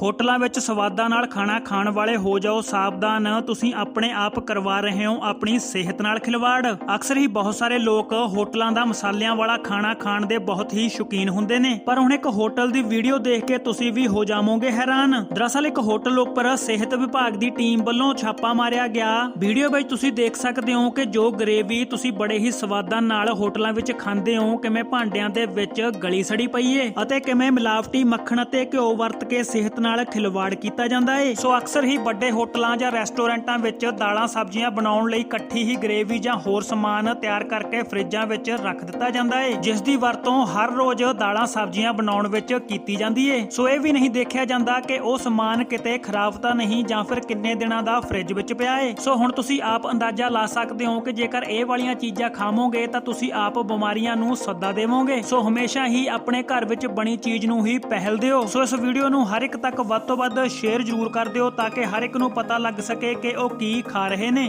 ਹੋਟਲਾਂ ਵਿੱਚ ਸਵਾਦਾਂ ਨਾਲ ਖਾਣਾ ਖਾਣ ਵਾਲੇ ਹੋ ਜਾਓ ਸਾਵਧਾਨ, ਤੁਸੀਂ ਆਪਣੇ ਆਪ ਕਰਵਾ ਰਹੇ ਹੋ ਆਪਣੀ ਸਿਹਤ ਨਾਲ ਖਿਲਵਾੜ। ਅਕਸਰ ਹੀ ਬਹੁਤ ਸਾਰੇ ਲੋਕ ਹੋਟਲਾਂ ਦਾ ਮਸਾਲਿਆਂ ਵਾਲਾ ਖਾਣਾ ਖਾਣ ਦੇ ਬਹੁਤ ਹੀ ਸ਼ੌਕੀਨ ਹੁੰਦੇ ਨੇ, ਪਰ ਹੁਣ ਇੱਕ ਹੋਟਲ ਦੀ ਵੀਡੀਓ ਦੇਖ ਕੇ ਤੁਸੀਂ ਵੀ ਹੋ ਜਾਵੋਗੇ ਹੈਰਾਨ। ਦਰਅਸਲ ਇੱਕ ਹੋਟਲ ਉੱਪਰ ਸਿਹਤ ਵਿਭਾਗ ਦੀ ਟੀਮ ਵੱਲੋਂ ਛਾਪਾ ਮਾਰਿਆ ਗਿਆ। ਵੀਡੀਓ ਵਿੱਚ ਤੁਸੀਂ ਦੇਖ ਸਕਦੇ ਹੋ ਕਿ ਜੋ ਗਰੇਵੀ ਤੁਸੀਂ ਬੜੇ ਹੀ ਸਵਾਦਾਂ ਨਾਲ ਹੋਟਲਾਂ ਵਿੱਚ ਖਾਂਦੇ ਹੋ, ਕਿਵੇਂ ਭਾਂਡਿਆਂ ਦੇ ਵਿੱਚ ਗਲੀ ਸੜੀ ਪਈ ਏ ਅਤੇ ਕਿਵੇਂ ਮਿਲਾਵਟੀ ਮੱਖਣ ਅਤੇ ਘਿਓ ਵਰਤ ਕੇ ਸਿਹਤ ਨਾਲ ਖਿਲਵਾੜ ਕੀਤਾ ਜਾਂਦਾ ਏ। ਸੋ ਅਕਸਰ ਹੀ ਵੱਡੇ ਹੋਟਲਾਂ ਜਾਂ ਰੈਸਟੋਰੈਂਟਾਂ ਵਿੱਚ ਦਾਲਾਂ ਸਬਜ਼ੀਆਂ ਬਣਾਉਣ ਲਈ ਇਕੱਠੀ ਹੀ ਗਰੇਵੀ ਜਾਂ ਹੋਰ ਸਮਾਨ ਤਿਆਰ ਕਰਕੇ ਫਰਿੱਜਾਂ ਵਿੱਚ ਰੱਖ ਦਿੱਤਾ ਜਾਂਦਾ ਏ, ਜਿਸ ਦੀ ਵਰਤੋਂ ਹਰ ਰੋਜ਼ ਦਾਲਾਂ ਸਬਜ਼ੀਆਂ ਬਣਾਉਣ ਵਿੱਚ ਕੀਤੀ ਜਾਂਦੀ ਏ। ਸੋ ਇਹ ਵੀ ਨਹੀਂ ਦੇਖਿਆ ਜਾਂਦਾ ਕਿ ਉਹ ਸਮਾਨ ਕਿਤੇ ਖਰਾਬ ਤਾਂ ਨਹੀਂ ਜਾਂ ਫਿਰ ਕਿੰਨੇ ਦਿਨਾਂ ਦਾ ਫਰਿੱਜ ਵਿੱਚ ਪਿਆ ਏ। ਸੋ ਹੁਣ ਤੁਸੀਂ ਆਪ ਅੰਦਾਜ਼ਾ ਲਾ ਸਕਦੇ ਹੋ ਕਿ ਜੇਕਰ ਇਹ ਵਾਲੀਆਂ ਚੀਜ਼ਾਂ ਖਾਵੋਗੇ ਤਾਂ ਤੁਸੀਂ ਆਪ ਬਿਮਾਰੀਆਂ ਨੂੰ ਸੱਦਾ ਦੇਵੋਗੇ। ਸੋ ਹਮੇਸ਼ਾ ਹੀ ਆਪਣੇ ਘਰ ਵਿੱਚ ਬਣੀ ਚੀਜ਼ ਨੂੰ ਹੀ ਪਹਿਲ ਦਿਓ। ਸੋ ਇਸ ਵੀਡੀਓ ਨੂੰ ਹਰ ਇੱਕ ਤੱਕ ਵੱਧ ਤੋਂ ਵੱਧ ਸ਼ੇਅਰ ਜ਼ਰੂਰ ਕਰ ਦਿਓ ਤਾਂ ਕਿ ਹਰ ਇੱਕ ਨੂੰ ਪਤਾ ਲੱਗ ਸਕੇ ਕਿ ਉਹ ਕੀ ਖਾ ਰਹੇ ਨੇ।